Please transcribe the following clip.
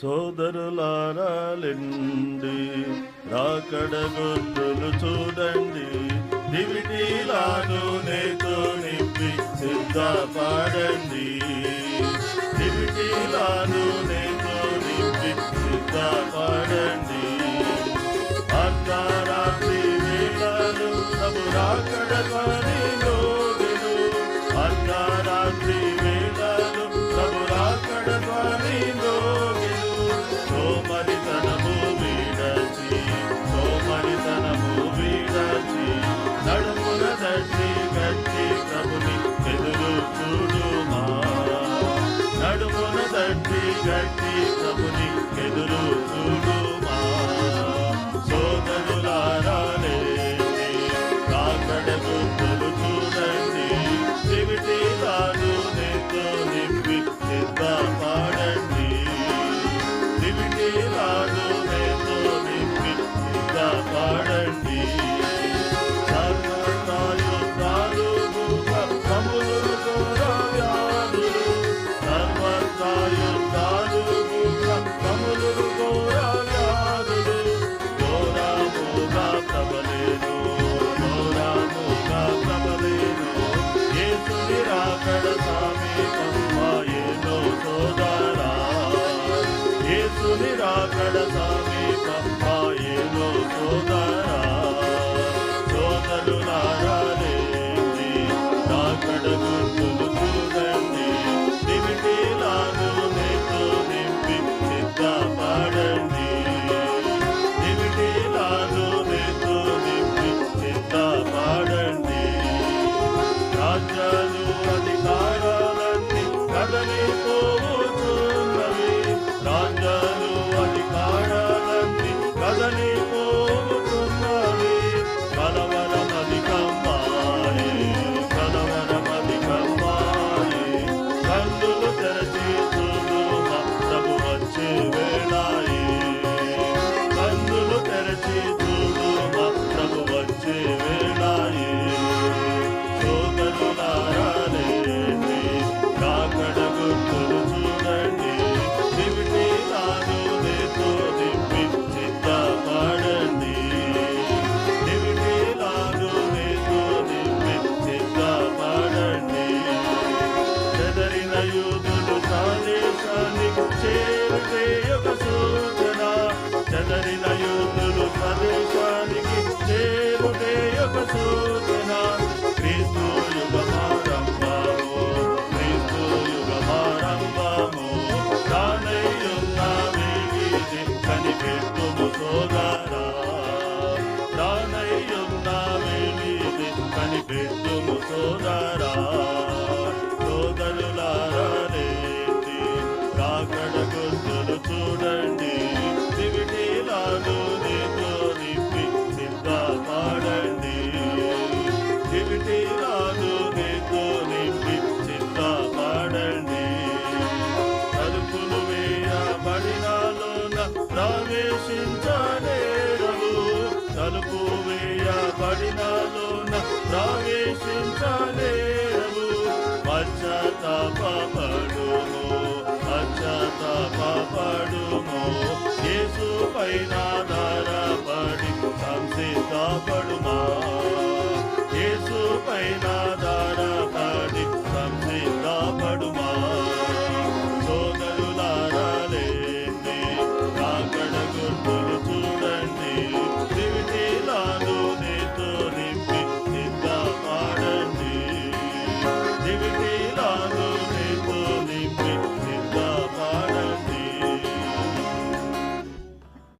సోదరులారాలండి రాకడ గుర్తులు చూడండి. దివిటీలాను నేతో నింపి సిద్ధపాడండి. శక్తి ప్రభుని ఎదురు చూడు. సమీప సోదరు నారా you. పడుము అక్షత పడుము యేసు పైన ధరపడి సంసిద్ధపడుమా? యేసు పైన